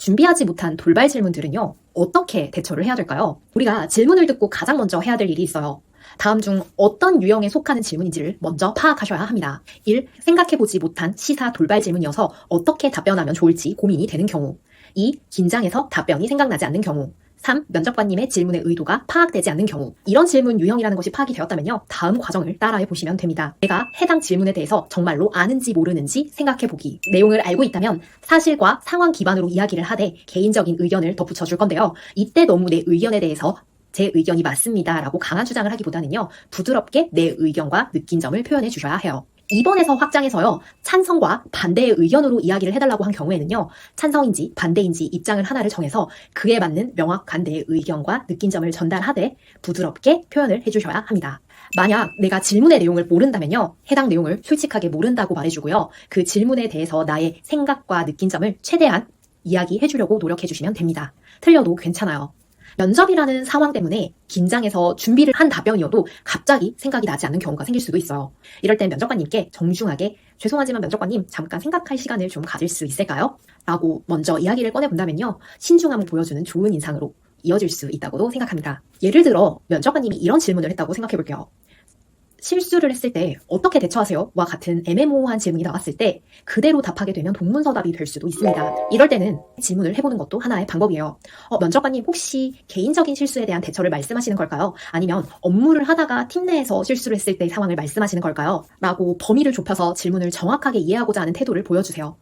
준비하지 못한 돌발 질문들은요, 어떻게 대처를 해야 될까요? 우리가 질문을 듣고 가장 먼저 해야 될 일이 있어요. 다음 중 어떤 유형에 속하는 질문인지를 먼저 파악하셔야 합니다. 1. 생각해보지 못한 시사 돌발 질문이어서 어떻게 답변하면 좋을지 고민이 되는 경우. 2. 긴장해서 답변이 생각나지 않는 경우. 3. 면접관님의 질문의 의도가 파악되지 않는 경우. 이런 질문 유형이라는 것이 파악이 되었다면요. 다음 과정을 따라해 보시면 됩니다. 내가 해당 질문에 대해서 정말로 아는지 모르는지 생각해 보기. 내용을 알고 있다면 사실과 상황 기반으로 이야기를 하되 개인적인 의견을 덧붙여 줄 건데요. 이때 너무 내 의견에 대해서 제 의견이 맞습니다. 라고 강한 주장을 하기보다는요, 부드럽게 내 의견과 느낀 점을 표현해 주셔야 해요. 2번에서 확장해서요, 찬성과 반대의 의견으로 이야기를 해달라고 한 경우에는요, 찬성인지 반대인지 입장을 하나를 정해서 그에 맞는 명확한 내 의견과 느낀 점을 전달하되 부드럽게 표현을 해주셔야 합니다. 만약 내가 질문의 내용을 모른다면요, 해당 내용을 솔직하게 모른다고 말해주고요, 그 질문에 대해서 나의 생각과 느낀 점을 최대한 이야기해주려고 노력해주시면 됩니다. 틀려도 괜찮아요. 면접이라는 상황 때문에 긴장해서 준비를 한 답변이어도 갑자기 생각이 나지 않는 경우가 생길 수도 있어요. 이럴 땐 면접관님께 정중하게 죄송하지만 면접관님 잠깐 생각할 시간을 좀 가질 수 있을까요? 라고 먼저 이야기를 꺼내본다면요. 신중함을 보여주는 좋은 인상으로 이어질 수 있다고도 생각합니다. 예를 들어 면접관님이 이런 질문을 했다고 생각해 볼게요. 실수를 했을 때 어떻게 대처하세요? 와 같은 애매모호한 질문이 나왔을 때 그대로 답하게 되면 동문서답이 될 수도 있습니다. 이럴 때는 질문을 해보는 것도 하나의 방법이에요. 어, 면접관님 혹시 개인적인 실수에 대한 대처를 말씀하시는 걸까요? 아니면 업무를 하다가 팀 내에서 실수를 했을 때 상황을 말씀하시는 걸까요? 라고 범위를 좁혀서 질문을 정확하게 이해하고자 하는 태도를 보여주세요.